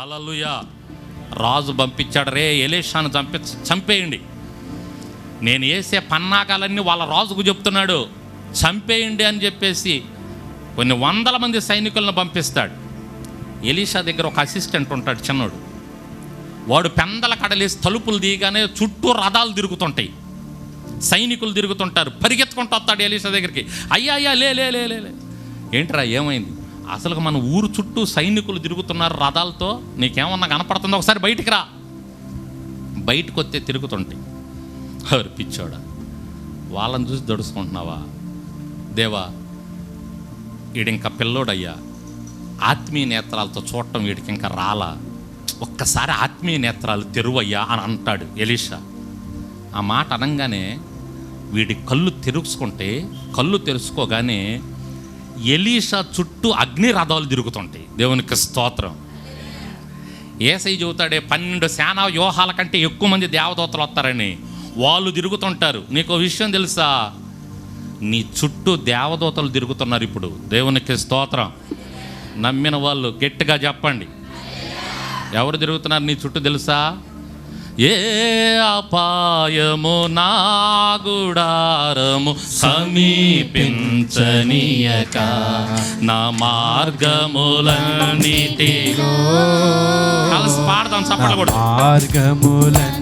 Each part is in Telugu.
అలలుయా రాజు పంపించాడు రే ఎలేషాను చంపి చంపేయండి. నేను వేసే పన్నాగాలన్నీ వాళ్ళ రాజుకు చెప్తున్నాడు. చంపేయండి అని చెప్పేసి కొన్ని వందల మంది సైనికులను పంపిస్తాడు. ఎలీషా దగ్గర ఒక అసిస్టెంట్ ఉంటాడు చిన్నోడు. వాడు పెందల కడలేసి తలుపులు తీయగానే చుట్టూ రథాలు తిరుగుతుంటాయి. సైనికులు తిరుగుతుంటారు. పరిగెత్తుకుంటూ వస్తాడు ఎలీషా దగ్గరికి. అయ్యా అయ్యా లే లే లే లే లే. ఏంట్రా ఏమైంది? అసలు మన ఊరు చుట్టూ సైనికులు తిరుగుతున్నారు రథాలతో. నీకేమన్నా కనపడుతుందో? ఒకసారి బయటికి రా. బయటకు వస్తే తిరుగుతుంటాయి. ఎవరు పిచ్చోడా? వాళ్ళని చూసి దడుచుకుంటున్నావా? దేవా వీడింకా పిల్లోడయ్యా. ఆత్మీయ నేత్రాలతో చూడటం వీడికి ఇంకా రాలా. ఒక్కసారి ఆత్మీయ నేత్రాలు తెరువయ్యా అని అంటాడు ఎలీషా. ఆ మాట అనగానే వీడి కళ్ళు తెరుచుకుంటే కళ్ళు తెరుచుకోగానే ఎలీషా చుట్టూ అగ్ని రథాలు తిరుగుతుంటాయి. దేవునికి స్తోత్రం. ఏసై చెబుతాడే పన్నెండు సేనా వ్యూహాల కంటే ఎక్కువ మంది దేవదూతలు వస్తారని. వాళ్ళు తిరుగుతుంటారు. నీకు విషయం తెలుసా? నీ చుట్టూ దేవదూతలు తిరుగుతున్నారు ఇప్పుడు. దేవునికి స్తోత్రం. నమ్మిన వాళ్ళు గట్టిగా చెప్పండి. ఎవరు తిరుగుతున్నారు? నీ చుట్టూ తెలుసా? ఏ అపాయము నా గుడారము సమీపించనీయక. నా మార్గములన్నిటిలో కలిసి పాడదాం చప్పట్లు కూడా మార్గములన్నిటిలో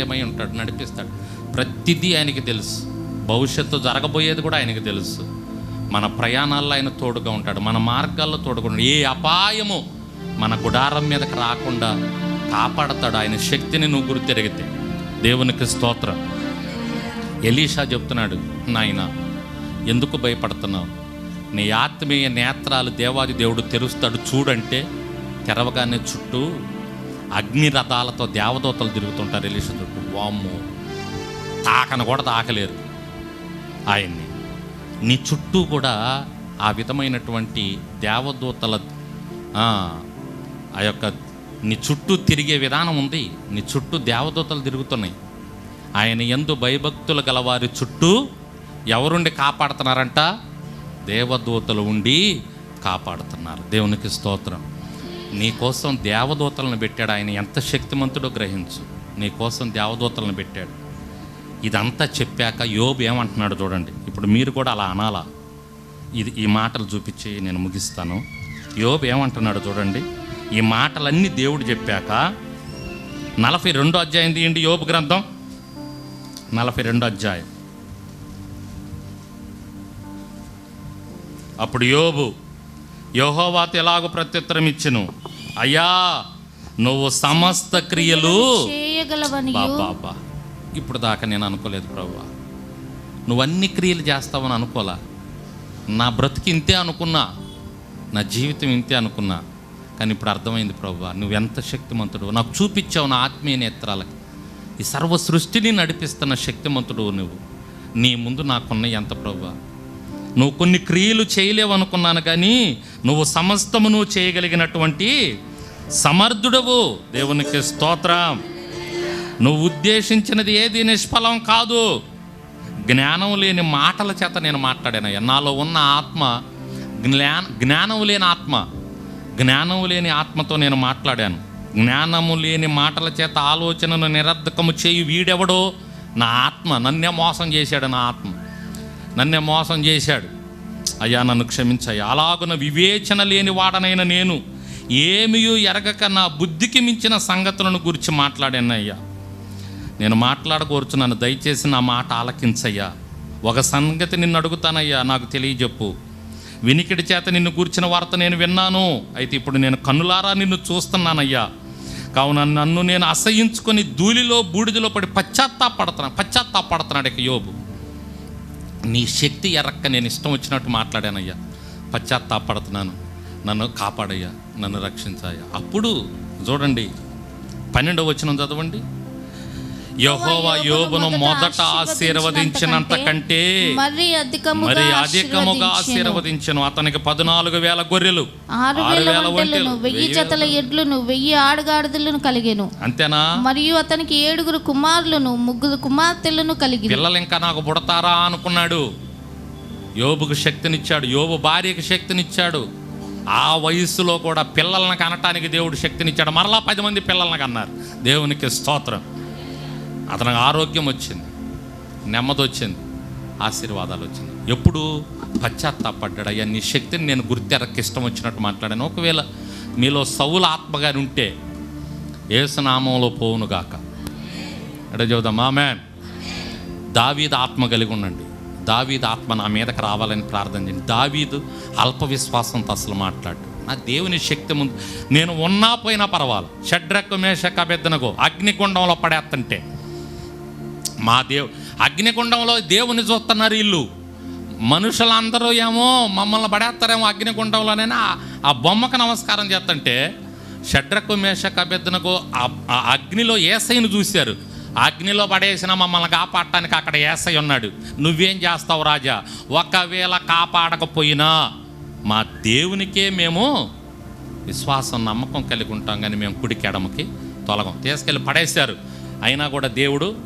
ఆశ్రయమై ఉంటాడు నడిపిస్తాడు. ప్రతిదీ ఆయనకి తెలుసు. భవిష్యత్తు జరగబోయేది కూడా ఆయనకి తెలుసు. మన ప్రయాణాల్లో ఆయన తోడుగా ఉంటాడు మన మార్గాల్లో తోడుగా ఉంటాడు. ఏ అపాయము మన గుడారం మీదకి రాకుండా కాపాడతాడు. ఆయన శక్తిని నువ్వు గుర్తిరిగితే. దేవునికి స్తోత్రం. ఎలీషా చెప్తున్నాడు నాయన ఎందుకు భయపడుతున్నావు? నీ ఆత్మీయ నేత్రాలు దేవాది దేవుడు తెరుస్తాడు. చూడంటే తెరవగానే చుట్టూ అగ్ని రథాలతో దేవదూతలు తిరుగుతుంటారు ఎలీషా చుట్టూ వామ్ము. తాకను కూడా తాకలేరు ఆయన్ని. నీ చుట్టూ కూడా ఆ విధమైనటువంటి దేవదూతల ఆ ఆ యొక్క నీ చుట్టూ తిరిగే విధానం ఉంది. నీ చుట్టూ దేవదూతలు తిరుగుతున్నాయి. ఆయన ఎందు భయభక్తులు గలవారి చుట్టూ ఎవరుండి కాపాడుతున్నారంట? దేవదూతలు ఉండి కాపాడుతున్నారు. దేవునికి స్తోత్రం. నీ కోసం దేవదూతలను పెట్టాడు ఆయన. ఎంత శక్తిమంతుడో గ్రహించు. నీ కోసం దేవదూతలను పెట్టాడు. ఇదంతా చెప్పాక యోబు ఏమంటున్నాడు చూడండి. ఇప్పుడు మీరు కూడా అలా అనాలా? ఇది ఈ మాటలు చూపించి నేను ముగిస్తాను. యోబు ఏమంటున్నాడు చూడండి. ఈ మాటలన్నీ దేవుడు చెప్పాక నలభై రెండో అధ్యాయం తీయండి యోబు గ్రంథం. నలభై రెండో అధ్యాయం. అప్పుడు యోబు యోహోవాత ఎలాగో ప్రత్యుత్తరం ఇచ్చును. అయ్యా నువ్వు సమస్త క్రియలు బాబా ఇప్పుడు దాకా నేను అనుకోలేదు ప్రభు నువ్వు అన్ని క్రియలు చేస్తావని అనుకోలా. నా బ్రతికి ఇంతే అనుకున్నా నా జీవితం ఇంతే అనుకున్నా కానీ ఇప్పుడు అర్థమైంది ప్రభు నువ్వు ఎంత శక్తిమంతుడు. నాకు చూపించావు నా ఆత్మీయ నేత్రాలకి. ఈ సర్వ సృష్టిని నడిపిస్తున్న శక్తిమంతుడు నువ్వు. నీ ముందు నాకున్న ఎంత ప్రభా నువ్వు కొన్ని క్రియలు చేయలేవు అనుకున్నాను కానీ నువ్వు సమస్తమును చేయగలిగినటువంటి సమర్థుడవు. దేవునికి స్తోత్రం. నువ్వు ఉద్దేశించినది ఏది? నిష్ఫలం కాదు. జ్ఞానం లేని మాటల చేత నేను మాట్లాడాను నాలో ఉన్న ఆత్మ జ్ఞాన జ్ఞానం లేని ఆత్మ జ్ఞానం లేని ఆత్మతో నేను మాట్లాడాను. జ్ఞానము లేని మాటల చేత ఆలోచనను నిరర్ధకము చేయి వీడెవడో? నా ఆత్మ నన్నే మోసం చేశాడు నా ఆత్మ. నన్నే మోసం చేశాడు. అయ్యా నన్ను క్షమించయ్యా. అలాగున వివేచన లేని వాడనైన నేను ఏమియూ ఎరగక నా బుద్ధికి మించిన సంగతులను గురించి మాట్లాడాను అయ్యా నేను మాట్లాడకూర్చున్నాను దయచేసి నా మాట ఆలకించయ్యా. ఒక సంగతి నిన్ను అడుగుతానయ్యా నాకు తెలియజెప్పు. వినికిడి చేత నిన్ను కూర్చిన వార్త నేను విన్నాను. అయితే ఇప్పుడు నేను కన్నులారా నిన్ను చూస్తున్నానయ్యా. కావున నన్ను నేను అసహించుకొని ధూళిలో బూడిదలో పడి పశ్చాత్తాపడుతున్నాను పశ్చాత్తాపడుతున్నాడు ఇక యోబు. నీ శక్తి ఎరక్క నేను ఇష్టం వచ్చినట్టు మాట్లాడానయ్యా. పశ్చాత్తాపడుతున్నాను నన్ను కాపాడయ్యా. నన్ను రక్షించాయ అప్పుడు చూడండి పన్నెండవ వచనం చదవండి. యహోవా యోబును మొదట ఆశీర్వదించినంత కంటే మరి అధికముగా ఆశీర్వదించెను. అతనికి పద్నాలుగు వేల గొర్రెలు ఆరు వేల ఒంటెలను వెయ్యి జతల ఎడ్లను వెయ్యి ఆడగాడిదలను కలిగెను. అంతేనా? మరియు అతనికి ఏడుగురు కుమారులను ముగ్గురు కుమార్తెలను కలిగి పిల్లలు ఇంకా నాకు పుడతారా అనుకున్నాడు. యోబుకు శక్తినిచ్చాడు యోబు భార్యకి శక్తినిచ్చాడు. ఆ వయస్సులో కూడా పిల్లల్ని కనటానికి దేవుడు శక్తినిచ్చాడు. మరలా పది మంది పిల్లల్ని కన్నారు. దేవునికి స్తోత్రం. అతనికి ఆరోగ్యం వచ్చింది నెమ్మది వచ్చింది ఆశీర్వాదాలు వచ్చింది. ఎప్పుడు పశ్చాత్తాపడ్డాడు అయ్యా నీ శక్తిని నేను గుర్తెరక్క ఇష్టం వచ్చినట్టు మాట్లాడాను. ఒకవేళ మీలో సౌల ఆత్మగాని ఉంటే ఏసునామంలో పోవునుగాక ఎడ చెబుదాం ఆమెన్. దావీద్ ఆత్మ కలిగి ఉండండి. దావీద్ ఆత్మ నా మీదకి రావాలని ప్రార్థన చేయండి. దావీదు అల్ప విశ్వాసంతో అసలు మాట్లాడు. నా దేవుని శక్తి ముందు నేను ఉన్నా పోయినా పర్వాలి షడ్రక్కు మేషక పెద్దనకు అగ్నిగుండంలో పడేస్తుంటే మా దేవు అగ్నిగుండంలో దేవుని చూస్తున్నారు వీళ్ళు. మనుషులందరూ ఏమో మమ్మల్ని పడేస్తారేమో అగ్నిగుండంలోనే ఆ- ఆ బొమ్మకు నమస్కారం చేస్తుంటే షడ్రకు మేషక అభ్యర్థనకు ఆ అగ్నిలో ఏసైను చూశారు. అగ్నిలో పడేసిన మమ్మల్ని కాపాడటానికి అక్కడ ఏసై ఉన్నాడు. నువ్వేం చేస్తావు రాజా? ఒకవేళ కాపాడకపోయినా మా దేవునికే మేము విశ్వాసం నమ్మకం కలిగి ఉంటాం కానీ మేము కుడికి ఎడమకి తొలగం. తీసుకెళ్ళి పడేశారు. అయినా కూడా దేవుడు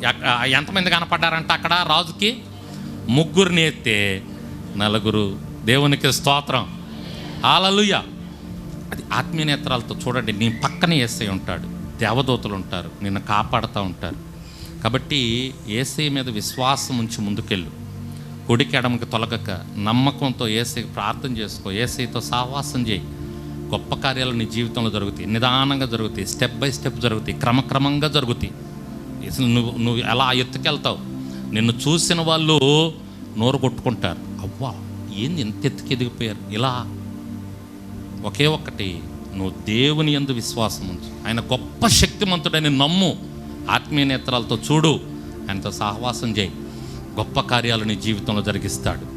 ఎంతమంది కనపడ్డారంట అక్కడ రాజుకి ముగ్గురిని ఎత్తే నలుగురు దేవునికి స్తోత్రం. ఆలలుయ అది ఆత్మీయ నేత్రాలతో చూడండి నీ పక్కన ఏసై ఉంటాడు దేవదూతలు ఉంటారు నిన్ను కాపాడుతూ ఉంటారు. కాబట్టి ఏసై మీద విశ్వాసం ఉంచి ముందుకెళ్ళు. కొడికి ఎడమకి తొలగక నమ్మకంతో ఏసై ప్రార్థన చేసుకో ఏసైతో సావాసం చేయి. గొప్ప కార్యాలు నీ జీవితంలో జరుగుతాయి నిదానంగా జరుగుతాయి స్టెప్ బై స్టెప్ జరుగుతాయి క్రమక్రమంగా జరుగుతాయి. అసలు నువ్వు నువ్వు ఎలా ఎత్తుకెళ్తావు? నిన్ను చూసిన వాళ్ళు నోరు కొట్టుకుంటారు. అవ్వా ఏంది ఎంత ఎత్తుకు ఎదిగిపోయారు? ఇలా ఒకే ఒక్కటి నువ్వు దేవుని యందు విశ్వాసం ఉంచు. ఆయన గొప్ప శక్తిమంతుడని నమ్ము. ఆత్మీయ నేత్రాలతో చూడు. ఆయనతో సహవాసం చేయి. గొప్ప కార్యాలు నీ జీవితంలో జరిగిస్తాడు.